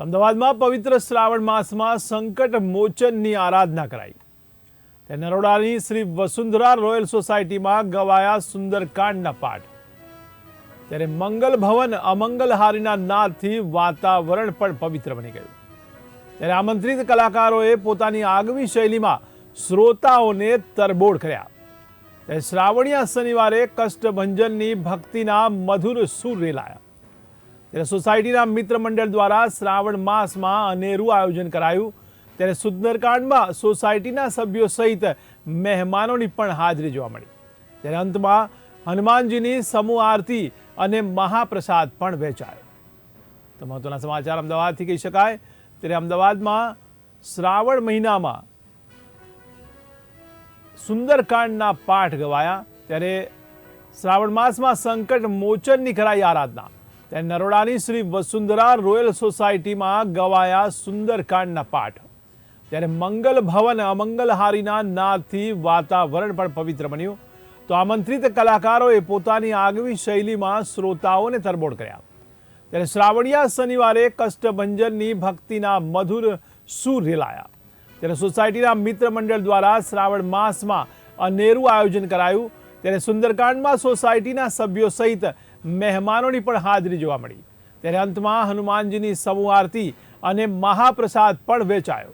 અમદાવાદમાં પવિત્ર શ્રાવણ માસમાં સંકટ મોચનની આરાધના કરાઈ. તે નરોડાની શ્રી વસુંધરા રોયલ સોસાયટીમાં ગવાયા સુંદરકાંડના પાઠ. ત્યારે મંગલ ભવન અમંગલહારીના નાદથી વાતાવરણ પણ પવિત્ર બની ગયું. ત્યારે આમંત્રિત કલાકારોએ પોતાની આગવી શૈલીમાં શ્રોતાઓને તરબોળ કર્યા. ત્યારે શ્રાવણીયા શનિવારે કષ્ટભંજનની ભક્તિના મધુર સૂર રેલાયા. ત્યારે સોસાયટીના મિત્ર મંડળ દ્વારા શ્રાવણ માસમાં અનેરું આયોજન કરાયું. ત્યારે સુંદરકાંડમાં સોસાયટીના સભ્યો સહિત મહેમાનોની પણ હાજરી જોવા મળી. ત્યારે અંતમાં હનુમાનજીની સમૂહ આરતી અને મહાપ્રસાદ પણ વહેંચાયો. તો મહત્વના સમાચાર અમદાવાદથી કહી શકાય. ત્યારે અમદાવાદમાં શ્રાવણ મહિનામાં સુંદરકાંડના પાઠ ગવાયા. ત્યારે શ્રાવણ માસમાં સંકટ મોચનની કરાઈ આરાધના. ત્યારે નરોડાની શ્રી વસુંધરા રોયલ સોસાયટીમાં ગવાયા સુંદરકાંડના પાઠ. ત્યારે મંગલ ભવન અમંગલહારીના નાદથી વાતાવરણ પણ પવિત્ર બન્યું. તો આમંત્રિત કલાકારોએ પોતાની આગવી શૈલીમાં શ્રોતાઓને તરબોળ કર્યા. ત્યારે શ્રાવણિયા શનિવારે કષ્ટભંજનની ભક્તિના મધુર સૂર રેલાયા. ત્યારે સોસાયટીના મિત્ર મંડળ દ્વારા શ્રાવણ માસમાં અનેરું આયોજન કરાયું. ત્યારે સુંદરકાંડમાં સોસાયટીના સભ્યો સહિત મહેમાનોની પણ હાજરી જોવા મળી. ત્યારે અંતમાં હનુમાનજીની સમૂહ આરતી અને મહાપ્રસાદ પણ વેચાયો.